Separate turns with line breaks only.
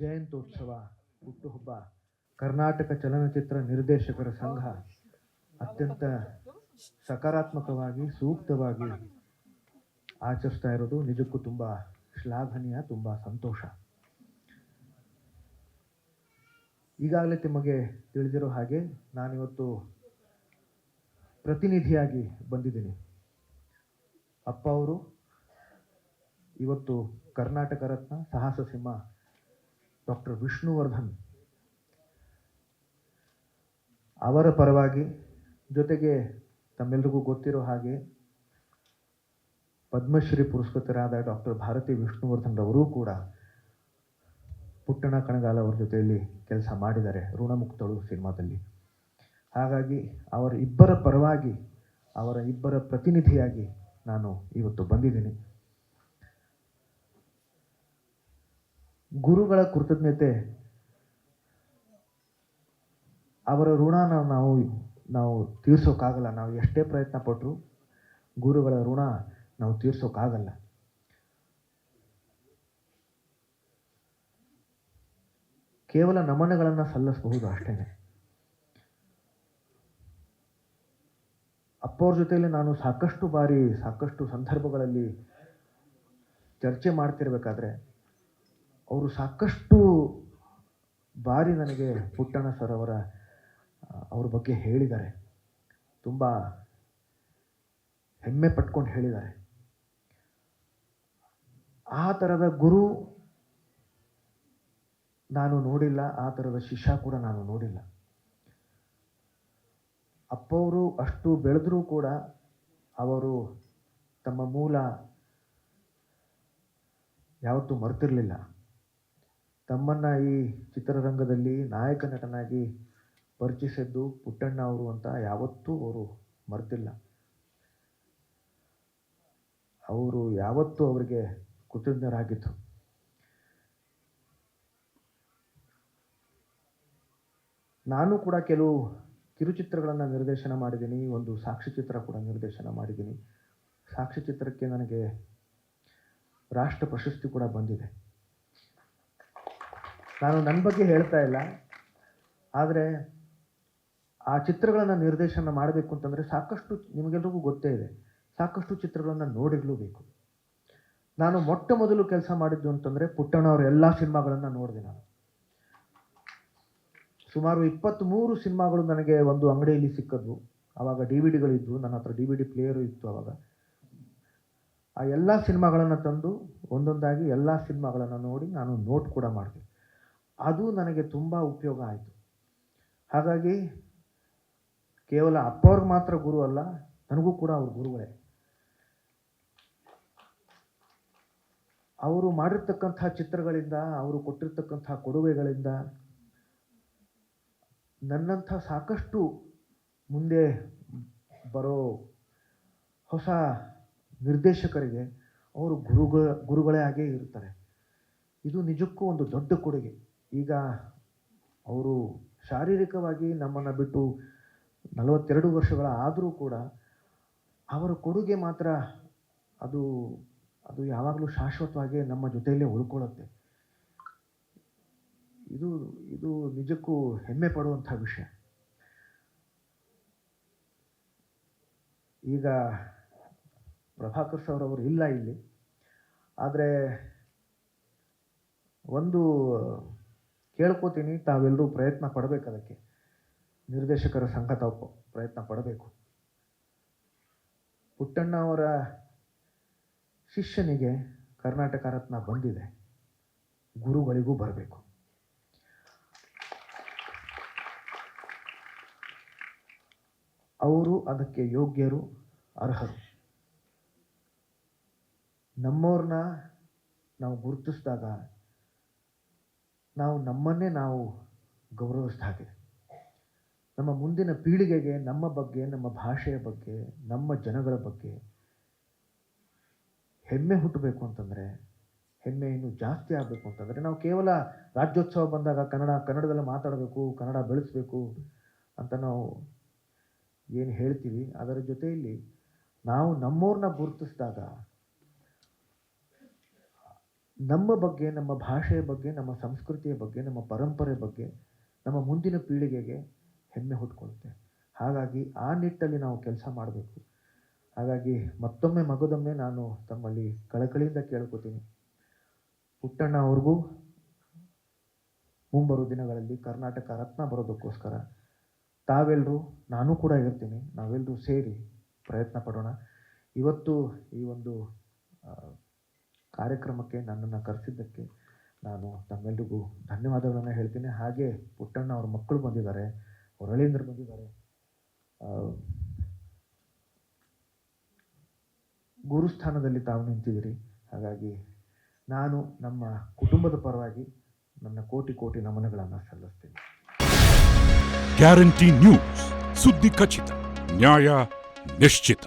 ಜಯಂತ್ಯೋತ್ಸವ ಹುಟ್ಟುಹಬ್ಬ, ಕರ್ನಾಟಕ ಚಲನಚಿತ್ರ ನಿರ್ದೇಶಕರ ಸಂಘ ಅತ್ಯಂತ ಸಕಾರಾತ್ಮಕವಾಗಿ, ಸೂಕ್ತವಾಗಿ ಆಚರಿಸ್ತಾ ಇರೋದು ನಿಜಕ್ಕೂ ತುಂಬ ಶ್ಲಾಘನೀಯ, ತುಂಬ ಸಂತೋಷ. ಈಗಾಗಲೇ ನಿಮಗೆ ತಿಳಿದಿರೋ ಹಾಗೆ ನಾನಿವತ್ತು ಪ್ರತಿನಿಧಿಯಾಗಿ ಬಂದಿದ್ದೀನಿ. ಅಪ್ಪ ಅವರು, ಇವತ್ತು ಕರ್ನಾಟಕ ರತ್ನ, ಸಾಹಸ ಸಿಂಹ ಡಾಕ್ಟರ್ ವಿಷ್ಣುವರ್ಧನ್ ಅವರ ಪರವಾಗಿ ಜೊತೆಗೆ ತಮ್ಮೆಲ್ಲರಿಗೂ ಗೊತ್ತಿರೋ ಹಾಗೆ ಪದ್ಮಶ್ರೀ ಪುರಸ್ಕೃತರಾದ ಡಾಕ್ಟರ್ ಭಾರತಿ ವಿಷ್ಣುವರ್ಧನ್ ರವರೂ ಕೂಡ ಪುಟ್ಟಣ ಕಣಗಾಲ ಅವರ ಜೊತೆಯಲ್ಲಿ ಕೆಲಸ ಮಾಡಿದ್ದಾರೆ, ಋಣಮುಕ್ತಳು ಸಿನಿಮಾದಲ್ಲಿ. ಹಾಗಾಗಿ ಅವರ ಇಬ್ಬರ ಪರವಾಗಿ ಅವರ ಇಬ್ಬರ ಪ್ರತಿನಿಧಿಯಾಗಿ ನಾನು ಇವತ್ತು ಬಂದಿದ್ದೀನಿ. ಗುರುಗಳ ಕೃತಜ್ಞತೆ, ಅವರ ಋಣನ ನಾವು ನಾವು ತೀರ್ಸೋಕ್ಕಾಗಲ್ಲ ನಾವು ಎಷ್ಟೇ ಪ್ರಯತ್ನ ಪಟ್ಟರು ಗುರುಗಳ ಋಣ ನಾವು ತೀರ್ಸೋಕ್ಕಾಗಲ್ಲ ಕೇವಲ ನಮನಗಳನ್ನು ಸಲ್ಲಿಸಬಹುದು ಅಷ್ಟೇನೆ. ಅಪ್ಪವ್ರ ಜೊತೆಯಲ್ಲಿ ನಾನು ಸಾಕಷ್ಟು ಬಾರಿ, ಸಾಕಷ್ಟು ಸಂದರ್ಭಗಳಲ್ಲಿ ಚರ್ಚೆ ಮಾಡ್ತಿರ್ಬೇಕಾದ್ರೆ ಅವರು ಸಾಕಷ್ಟು ಬಾರಿ ನನಗೆ ಪುಟ್ಟಣ್ಣ ಸರ್ ಅವರ ಅವ್ರ ಬಗ್ಗೆ ಹೇಳಿದ್ದಾರೆ. ತುಂಬ ಹೆಮ್ಮೆ ಪಟ್ಕೊಂಡು ಹೇಳಿದ್ದಾರೆ. ಆ ಥರದ ಗುರು ನಾನು ನೋಡಿಲ್ಲ, ಆ ಥರದ ಶಿಷ್ಯ ಕೂಡ ನಾನು ನೋಡಿಲ್ಲ. ಅಪ್ಪವರು ಅಷ್ಟು ಬೆಳೆದರೂ ಕೂಡ ಅವರು ತಮ್ಮ ಮೂಲ ಯಾವತ್ತೂ ಮರೆತಿರಲಿಲ್ಲ. ತಮ್ಮನ್ನು ಈ ಚಿತ್ರರಂಗದಲ್ಲಿ ನಾಯಕ ನಟನಾಗಿ ಪರಿಚಯಿಸಿದ್ದು ಪುಟ್ಟಣ್ಣ ಅವರು ಅಂತ ಯಾವತ್ತೂ ಅವರು ಮರೆತಿಲ್ಲ. ಅವರು ಯಾವತ್ತೂ ಅವರಿಗೆ ಕೃತಜ್ಞರಾಗಿದ್ದು. ನಾನು ಕೂಡ ಕೆಲವು ಕಿರುಚಿತ್ರಗಳನ್ನು ನಿರ್ದೇಶನ ಮಾಡಿದ್ದೀನಿ, ಒಂದು ಸಾಕ್ಷಿ ಚಿತ್ರ ಕೂಡ ನಿರ್ದೇಶನ ಮಾಡಿದ್ದೀನಿ. ಸಾಕ್ಷಿ ಚಿತ್ರಕ್ಕೆ ನನಗೆ ರಾಷ್ಟ್ರ ಪ್ರಶಸ್ತಿ ಕೂಡ ಬಂದಿದೆ. ನಾನು ನನ್ನ ಬಗ್ಗೆ ಹೇಳ್ತಾ ಇಲ್ಲ. ಆದರೆ ಆ ಚಿತ್ರಗಳನ್ನು ನಿರ್ದೇಶನ ಮಾಡಬೇಕು ಅಂತಂದರೆ ಸಾಕಷ್ಟು ನಿಮಗೆಲ್ರಿಗೂ ಗೊತ್ತೇ ಇದೆ. ಸಾಕಷ್ಟು ಚಿತ್ರಗಳನ್ನು ನೋಡಿರಲೇಬೇಕು. ನಾನು ಮೊಟ್ಟ ಮೊದಲು ಕೆಲಸ ಮಾಡಿದ್ದು ಅಂತಂದರೆ ಪುಟ್ಟಣ್ಣ ಅವರ ಎಲ್ಲ ಸಿನಿಮಾಗಳನ್ನು ನೋಡಿದೆ ನಾನು. ಸುಮಾರು ಇಪ್ಪತ್ತ್ಮೂರು ಸಿನಿಮಾಗಳು ನನಗೆ ಒಂದು ಅಂಗಡಿಯಲ್ಲಿ ಸಿಕ್ಕದ್ವು ಆವಾಗ ಡಿ ವಿ ಡಿಗಳಿದ್ವು, ನನ್ನ ಹತ್ರ ಡಿ ವಿ ಡಿ ಪ್ಲೇಯರು ಇತ್ತು ಆವಾಗ ಆ ಎಲ್ಲ ಸಿನಿಮಾಗಳನ್ನು ತಂದು ಒಂದೊಂದಾಗಿ ಎಲ್ಲ ಸಿನಿಮಾಗಳನ್ನು ನೋಡಿ ನಾನು ನೋಟ್ ಕೂಡ ಮಾಡಿದೆ. ಅದು ನನಗೆ ತುಂಬ ಉಪಯೋಗ ಆಯಿತು. ಹಾಗಾಗಿ ಕೇವಲ ಅಪ್ಪ ಅಪ್ಪವ್ರಿಗೆ ಮಾತ್ರ ಗುರು ಅಲ್ಲ, ನನಗೂ ಕೂಡ ಅವ್ರ ಗುರುಗಳೇ. ಅವರು ಮಾಡಿರ್ತಕ್ಕಂಥ ಚಿತ್ರಗಳಿಂದ, ಅವರು ಕೊಟ್ಟಿರ್ತಕ್ಕಂಥ ಕೊಡುಗೆಗಳಿಂದ ನನ್ನಂಥ ಸಾಕಷ್ಟು ಮುಂದೆ ಬರೋ ಹೊಸ ನಿರ್ದೇಶಕರಿಗೆ ಅವರು ಗುರುಗಳ ಗುರುಗಳೇ ಆಗೇ ಇರ್ತಾರೆ. ಇದು ನಿಜಕ್ಕೂ ಒಂದು ದೊಡ್ಡ ಕೊಡುಗೆ. ಈಗ ಅವರು ಶಾರೀರಿಕವಾಗಿ ನಮ್ಮನ್ನು ಬಿಟ್ಟು ನಲವತ್ತೆರಡು ವರ್ಷಗಳ ಆದರೂ ಕೂಡ ಅವರ ಕೊಡುಗೆ ಮಾತ್ರ ಅದು ಅದು ಯಾವಾಗಲೂ ಶಾಶ್ವತವಾಗಿ ನಮ್ಮ ಜೊತೆಯಲ್ಲೇ ಉಳ್ಕೊಳ್ಳುತ್ತೆ. ಇದು ಇದು ನಿಜಕ್ಕೂ ಹೆಮ್ಮೆ ಪಡುವಂಥ ವಿಷಯ. ಈಗ ಪ್ರಭಾಕರ್ ಸರ್ ಅವರು ಇಲ್ಲ ಇಲ್ಲಿ. ಆದರೆ ಒಂದು ಕೇಳ್ಕೊತೀನಿ ತಾವೆಲ್ಲರೂ ಪ್ರಯತ್ನ ಪಡಬೇಕು ಅದಕ್ಕೆ. ನಿರ್ದೇಶಕರ ಸಂಘ ತಪ್ಪು ಪ್ರಯತ್ನ ಪಡಬೇಕು. ಪುಟ್ಟಣ್ಣ ಅವರ ಶಿಷ್ಯನಿಗೆ ಕರ್ನಾಟಕ ರತ್ನ ಬಂದಿದೆ. ಗುರುಗಳಿಗೂ ಬರಬೇಕು. ಅವರು ಅದಕ್ಕೆ ಯೋಗ್ಯರು, ಅರ್ಹರು. ನಮ್ಮವ್ರನ್ನ ನಾವು ಗುರುತಿಸಿದಾಗ ನಾವು ನಮ್ಮನ್ನೇ ನಾವು ಗೌರವಿಸಿದ ಹಾಗೆ. ನಮ್ಮ ಮುಂದಿನ ಪೀಳಿಗೆಗೆ, ನಮ್ಮ ಬಗ್ಗೆ, ನಮ್ಮ ಭಾಷೆಯ ಬಗ್ಗೆ, ನಮ್ಮ ಜನಗಳ ಬಗ್ಗೆ ಹೆಮ್ಮೆ ಹುಟ್ಟಬೇಕು ಅಂತಂದರೆ, ಹೆಮ್ಮೆ ಇನ್ನೂ ಜಾಸ್ತಿ ಆಗಬೇಕು ಅಂತಂದರೆ, ನಾವು ಕೇವಲ ರಾಜ್ಯೋತ್ಸವ ಬಂದಾಗ ಕನ್ನಡ, ಕನ್ನಡದಲ್ಲಿ ಮಾತಾಡಬೇಕು, ಕನ್ನಡ ಬೆಳೆಸಬೇಕು ಅಂತ ನಾವು ಏನು ಹೇಳ್ತೀವಿ. ಅದರ ಜೊತೆಯಲ್ಲಿ ನಾವು ನಮ್ಮವ್ರನ್ನ ಗುರುತಿಸಿದಾಗ ನಮ್ಮ ಬಗ್ಗೆ, ನಮ್ಮ ಭಾಷೆಯ ಬಗ್ಗೆ, ನಮ್ಮ ಸಂಸ್ಕೃತಿಯ ಬಗ್ಗೆ, ನಮ್ಮ ಪರಂಪರೆ ಬಗ್ಗೆ, ನಮ್ಮ ಮುಂದಿನ ಪೀಳಿಗೆಗೆ ಹೆಮ್ಮೆ ಹುಟ್ಕೊಳ್ಳುತ್ತೆ ಹಾಗಾಗಿ ಆ ನಿಟ್ಟಲ್ಲಿ ನಾವು ಕೆಲಸ ಮಾಡಬೇಕು. ಹಾಗಾಗಿ ಮತ್ತೊಮ್ಮೆ ಮಗದೊಮ್ಮೆ ನಾನು ತಮ್ಮಲ್ಲಿ ಕಳಕಳಿಯಿಂದ ಕೇಳ್ಕೊತೀನಿ. ಪುಟ್ಟಣ್ಣ ಅವ್ರಿಗೂ ಮುಂಬರುವ ದಿನಗಳಲ್ಲಿ ಕರ್ನಾಟಕ ರತ್ನ ಬರೋದಕ್ಕೋಸ್ಕರ ತಾವೆಲ್ಲರೂ ನಾನು ಕೂಡ ಇರ್ತೀನಿ. ನಾವೆಲ್ಲರೂ ಸೇರಿ ಪ್ರಯತ್ನ ಪಡೋಣ. ಇವತ್ತು ಈ ಒಂದು ಕಾರ್ಯಕ್ರಮಕ್ಕೆ ನನ್ನನ್ನು ಕರೆಸಿದ್ದಕ್ಕೆ ನಾನು ತಮ್ಮೆಲ್ರಿಗೂ ಧನ್ಯವಾದಗಳನ್ನು ಹೇಳ್ತೀನಿ. ಹಾಗೆ ಪುಟ್ಟಣ್ಣ ಅವ್ರ ಮಕ್ಕಳು ಬಂದಿದ್ದಾರೆ, ಹೊರಳೀಂದ್ರ ಬಂದಿದ್ದಾರೆ. ಗುರುಸ್ಥಾನದಲ್ಲಿ ತಾವು ನಿಂತಿದ್ದೀರಿ. ಹಾಗಾಗಿ ನಾನು ನಮ್ಮ ಕುಟುಂಬದ ಪರವಾಗಿ ನನ್ನ ಕೋಟಿ ಕೋಟಿ ನಮನಗಳನ್ನು ಸಲ್ಲಿಸ್ತೀನಿ.
ಗ್ಯಾರಂಟಿ ನ್ಯೂಸ್, ಸುದ್ದಿ ಖಚಿತ, ನ್ಯಾಯ ನಿಶ್ಚಿತ.